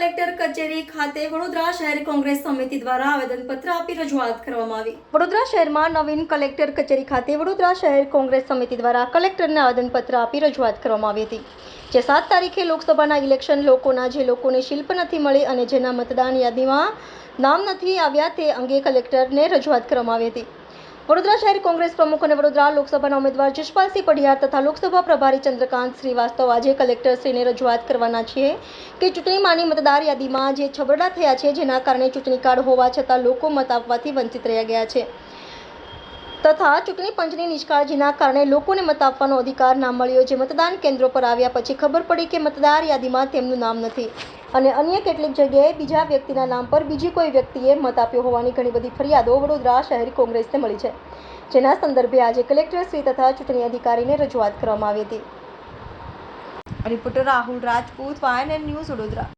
Collector કચેરી ખાતે વડોદરા શહેર કોંગ્રેસ સમિતિ દ્વારા આવેદનપત્ર આપી રજૂઆત કરવામાં આવી. વડોદરા શહેરમાં નવીન કલેક્ટર કચેરી ખાતે વડોદરા શહેર કોંગ્રેસ સમિતિ દ્વારા કલેક્ટરને આવેદનપત્ર આપી રજૂઆત કરવામાં આવી હતી, જે સાત તારીખે લોકસભાના ઇલેક્શન લોકોના, જે લોકોને શિલ્પ નથી મળી અને જેના મતદાન યાદીમાં નામ નથી આવ્યા તે અંગે કલેક્ટરને રજૂઆત કરવામાં આવી હતી. વડોદરા શહેર કોંગ્રેસ પ્રમુખ અને વડોદરા લોકસભાના ઉમેદવાર જશપાલસિંહ પઢિયાર તથા લોકસભા પ્રભારી ચંદ્રકાંત શ્રીવાસ્તવ આજે કલેક્ટરશ્રીને રજૂઆત કરવાના છે કે ચૂંટણીમાંની મતદાર યાદીમાં જે છબરડા થયા છે, જેના કારણે ચૂંટણી કાર્ડ હોવા છતાં લોકો મત આપવાથી વંચિત રહ્યા ગયા છે. તથા ચૂંટણી પંચની નિષ્કાળજીના કારણે લોકોને મત આપવાનો અધિકાર ના મળ્યો, જે મતદાન કેન્દ્રો પર આવ્યા પછી ખબર પડી કે મતદાર યાદીમાં તેમનું નામ નથી. અને અન્ય કેટલીક જગ્યાએ બીજા વ્યક્તિના નામ પર બીજી કોઈ વ્યક્તિએ મત આપ્યો હોવાની ઘણી બધી ફરિયાદો વડોદરા શહેરી કોંગ્રેસને મળી છે. જેના સંદર્ભે આજે કલેક્ટર શ્રી તથા ચૂંટણી અધિકારીને રજૂઆત કરવામાં આવી હતી. રિપોર્ટર રાહુલ રાજપૂત વાયન એન્ડ ન્યૂઝ વડોદરા.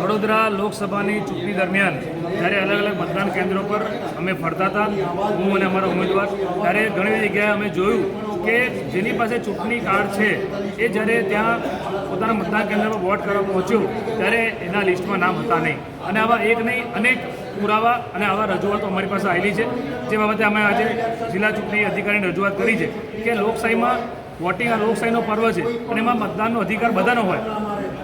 વડોદરા લોકસભાની ચૂંટણી દરમિયાન જ્યારે અલગ અલગ કેન્દ્રો પર અમે ફરતા હતા, હું અને અમારા ઉમેદવાર. ત્યારે ઘણી જગ્યાએ અમે જોયું કે જેની પાસે ચૂંટણી કાર્ડ છે, એ જ્યારે ત્યાં પોતાના મતદાન કેન્દ્ર પર વોટ કરવા પહોંચ્યો, ત્યારે એના લિસ્ટમાં નામ હતા નહીં. અને આવા એક નહીં, અનેક પુરાવા અને આવા રજૂઆતો અમારી પાસે આવેલી છે, જે બાબતે અમે આજે જિલ્લા ચૂંટણી અધિકારીને રજૂઆત કરી છે કે લોકશાહીમાં વોટિંગ આ લોકશાહીનો પર્વ છે અને એમાં મતદાનનો અધિકાર બધાનો હોય.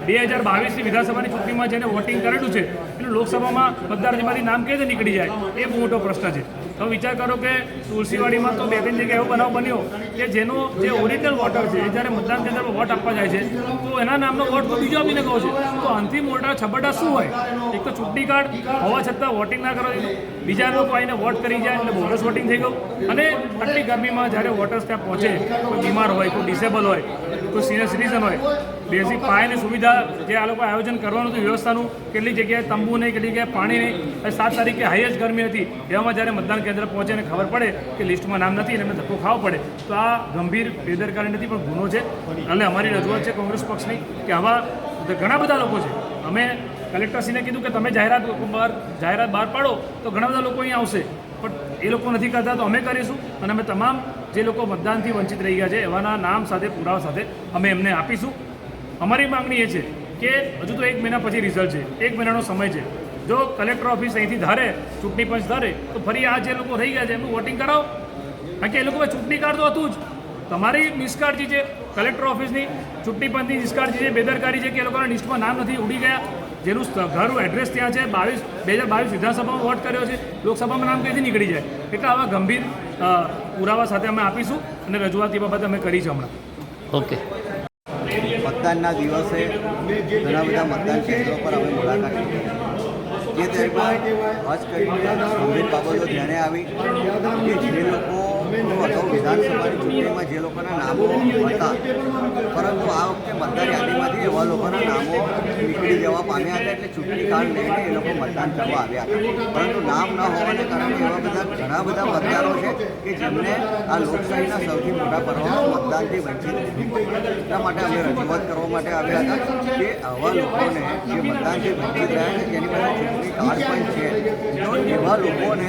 બે હજાર બાવીસની વિધાનસભાની ચૂંટણીમાં જેને વોટિંગ કરેલું છે, એનું લોકસભામાં મતદારજીમાંથી નામ કેવી રીતે નીકળી જાય, એ બહુ મોટો પ્રશ્ન છે. તો વિચાર કરો કે તુલસીવાડીમાં તો બે ત્રણ જગ્યાએ એવો બનાવ બન્યો કે જેનો જે ઓરિજિનલ વોટર છે, એ જ્યારે મતદાન કેન્દ્રમાં વોટ આપવા જાય છે, તો એના નામનો વોટ તો બીજો આપીને કહો છે. તો અંતિમ મોટા છબટા શું હોય? એક તો ચૂંટણી કાર્ડ હોવા છતાં વોટિંગ ના કરવા દીધું. બીજા લોકો આવીને વોટ કરી જાય એટલે બોનસ વોટિંગ થઈ ગયું. અને આટલી ગરમીમાં જ્યારે વોટર્સ ત્યાં પહોંચે, કોઈ બીમાર હોય, કોઈ ડિસેબલ હોય કોઈ સિનિયર સિટીઝન હોય. બેઝિક પાયાની સુવિધા જે આ લોકો આયોજન કરવાનું હતું, વ્યવસ્થાનું, કેટલી જગ્યાએ તંબુ નહીં, કેટલી જગ્યાએ પાણી નહીં. સાત તારીખે હાઈએસ્ટ ગરમી હતી. એવામાં જ્યારે મતદાન કેન્દ્ર પહોંચે અને ખબર પડે કે લિસ્ટમાં નામ નથી અને એમને ધક્કો ખાવો પડે, તો આ ગંભીર બેદરકારી નથી, પણ ગુનો છે. અને અમારી રજૂઆત છે કોંગ્રેસ પક્ષની કે આવા ઘણા બધા લોકો છે. અમે કલેક્ટરશ્રીને કીધું કે તમે જાહેરાત બહાર જાહેરાત બહાર પાડો, તો ઘણા બધા લોકો અહીંયા આવશે. એ લોકો નથી કરતા, તો અમે કરીશું. અને અમે તમામ જે લોકો મતદાનથી વંચિત રહી ગયા છે, એવાના નામ સાથે, પુરાવા સાથે અમે એમને આપીશું. અમારી માંગણી એ છે કે હજુ તો એક મહિના પછી રિઝલ્ટ છે. એક મહિનાનો સમય છે. જો કલેક્ટર ઓફિસ અહીંથી ધારે, ચૂંટણી પંચ ધારે, તો ફરી આ જે લોકો રહી ગયા છે, એમનું વોટિંગ કરાવો. કારણ કે એ લોકો ચૂંટણી કાર્ડ તો હતું જ. તમારી નિષ્કાળજી છે કલેક્ટર ઓફિસની ચૂંટણી પંચની નિષ્કાળજી છે, બેદરકારી છે કે એ લોકોના લિસ્ટમાં નામ નથી, ઉડી ગયા. જેનું ઘરનું એડ્રેસ ત્યાં છે બાવીસ બે હજાર બાવીસ વિધાનસભામાં વોટ કર્યો છે લોકસભામાં નામ ક્યાંથી નીકળી જાય? એટલે આવા ગંભીર પુરાવા સાથે અમે આપીશું અને રજૂઆત એ બાબતે અમે કરી છે હમણાં. ઓકે. મતદાનના દિવસે ઘણા બધા મતદાન કેન્દ્રો પર અમે મુલાકાત લીધી. જે દરમિયાન ખાસ કરીને ગંભીર બાબતો ધ્યાને આવી કે જે લોકો અગાઉ વિધાનસભાની ચૂંટણીમાં જે લોકોના નામો હતા પરંતુ આ વખતે એવા લોકોના નામો નીકળી જવા પામ્યા હતા એટલે ચૂંટણી કાર્ડ લઈને એ લોકો મતદાન કરવા આવ્યા હતા. પરંતુ નામ ન હોવાને કારણે એવા બધા ઘણા બધા મતદારો છે કે જેમને આ લોકશાહીના સૌથી મોટા પર્વમાં મતદાનથી વંચિત એટલા માટે અમે રજૂઆત કરવા માટે આવ્યા હતા કે આવા લોકોને જે મતદાનથી વંચિત રહ્યા છે તેની પાસે ચૂંટણી કાર્ડ પણ છે, તો એવા લોકોને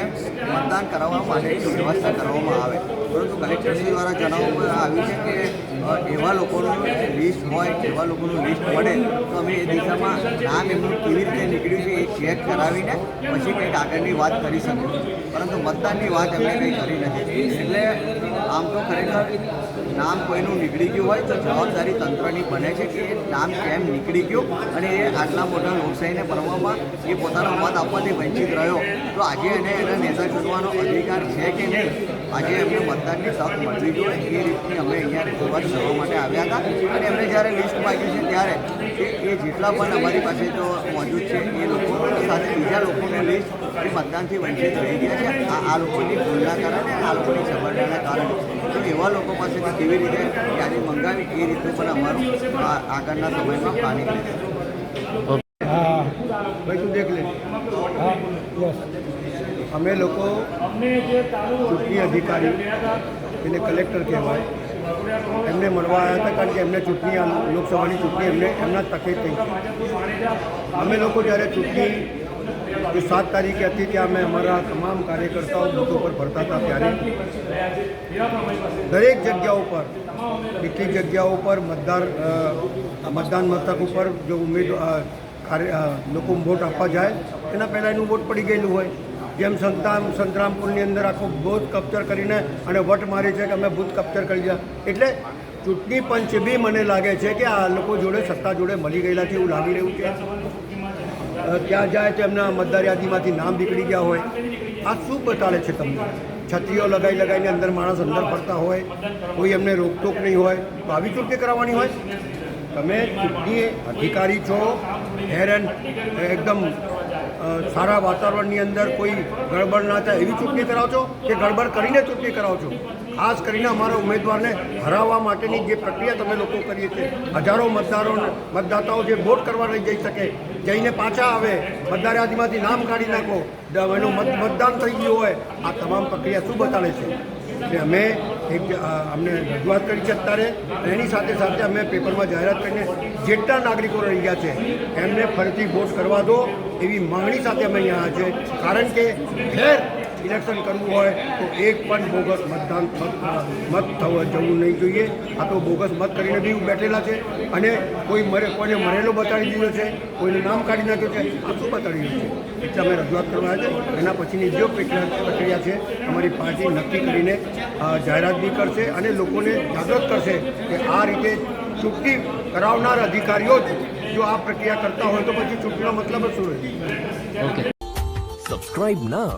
મતદાન કરાવવા માટેની વ્યવસ્થા કરવામાં આવે. પરંતુ કલેક્ટરશ્રી દ્વારા જણાવવામાં આવ્યું છે કે એવા લોકોનું લિસ્ટ હોય, એવા લોકોનું લિસ્ટ મળે, તો અમે એ દિશામાં નામ એમનું કેવી રીતે નીકળ્યું છે એ ચેક કરાવીને પછી કંઈક આગળની વાત કરી શકું પરંતુ મતદાનની વાત અમે કંઈ કરી નથી. એટલે આમ તો ખરેખર નામ કોઈનું નીકળી ગયું હોય, તો જવાબદારી તંત્રની બને છે કે નામ કેમ નીકળી ગયું અને એ આટલા મોટા લોકશાહીને પરવામાં એ પોતાનો મત આપવાથી વંચિત રહ્યો. તો આજે એને એના નેતા ચૂંટવાનો અધિકાર છે કે નહીં? આજે એમને મતદાનની તક મળવી જોઈએ એ રીતની અમે અહીંયા રજૂઆત કરવા માટે આવ્યા હતા. અને એમને જ્યારે લિસ્ટ માગી છે ત્યારે એ જેટલા પણ અમારી પાસે જો મોજૂદ છે, એ લોકો સાથે બીજા લોકોનું લિસ્ટ એ મતદાનથી વંચિત રહી ગયા છે. આ લોકોની ભૂલના કારણે આ લોકોની સફળતાના કારણે. તો એવા લોકો પાસેથી કેવી રીતે યાદી મંગાવી એ રીતનું પણ અમારું આગળના સમયમાં પ્લાનિંગ હા, ભાઈ તું દેખ લે. હા અમે લોકો ચૂંટણી અધિકારી એને કલેક્ટર કહેવાય, એમને મળવા આવ્યા હતા કારણ કે એમને ચૂંટણી લોકસભાની ચૂંટણી એમને એમના તકે થઈ અમે લોકો જ્યારે ચૂંટણી જે સાત તારીખે હતી ત્યાં અમે અમારા તમામ કાર્યકર્તાઓ લોકો પર ભરતા હતા ત્યારે. દરેક જગ્યા ઉપર કેટલીક જગ્યાઓ પર મતદાર મતદાન મથક ઉપર જો ઉમેદ લોકો વોટ આપવા જાય એના પહેલાં એનું વોટ પડી ગયેલું હોય. જેમ સંતામ સંતરામપુરની અંદર આખો ભૂત કપ્ચર કરીને અને વટ મારી છે કે અમે ભૂત કપ્ચર કરી દીધા. એટલે ચૂંટણી પંચ બી મને લાગે છે કે આ લોકો જોડે સત્તા જોડે મળી ગયેલા છે એવું લાગી રહ્યું છે. ત્યાં જાય તો એમના મતદાર યાદીમાંથી નામ નીકળી ગયા હોય. આ શું બતાડે છે તમને? છત્રીઓ લગાવી લગાવીને અંદર માણસ અંદર ફરતા હોય કોઈ એમને રોકટોક નહીં હોય તો આવી ચૂંટણી કરાવવાની હોય? તમે ચૂંટણી અધિકારી છો હેરન એકદમ અ, સારા વાતાવરણની અંદર કોઈ ગડબડ ના થાય એવી ચૂંટણી કરાવો છો કે ગડબડ કરીને ચૂંટણી કરાવો છો ખાસ કરીને અમારા ઉમેદવારને હરાવવા માટેની જે પ્રક્રિયા તમે લોકો કરીએ છીએ, હજારો મતદારો મતદાતાઓ જે વોટ કરવા નહીં જઈ શકે, જઈને પાછા આવે, મતદાર યાદીમાંથી નામ કાઢી નાખો એનું મત, મતદાન થઈ ગયું હોય, આ તમામ પ્રક્રિયા શું બતાડે છે? એટલે અમે એક અમને રજૂઆત કરી છે અત્યારે. એની સાથે સાથે અમે પેપરમાં જાહેરાત કરીને જેટલા નાગરિકો રહી ગયા છે, એમને ફરીથી વોટ કરવા દો એવી માંગણી સાથે અમે અહીંયા છે કારણ કે ખેર ઇલેક્શન કરવું હોય તો એક પણ બોગસ મતદાન મત મત થવા જવું નહીં જોઈએ. આ તો બોગસ મત કરીને બી બેઠેલા છે અને કોઈ મરે કોઈને મરેલો બતાડી દીધો છે કોઈનું નામ કાઢી નાખ્યું છે આ શું બતાડી દીધું છે? એટલે અમે રજૂઆત કરવા છે. એના પછીની જે પ્રક્રિયા પ્રક્રિયા છે અમારી પાર્ટી નક્કી કરીને જાહેરાત બી કરશે અને લોકોને જાગૃત કરશે કે આ રીતે ચૂંટણી કરાવનાર અધિકારીઓ જ જો આ પ્રક્રિયા કરતા હોય તો પછી ચૂંટણીનો મતલબ જ શું રહે? Subscribe now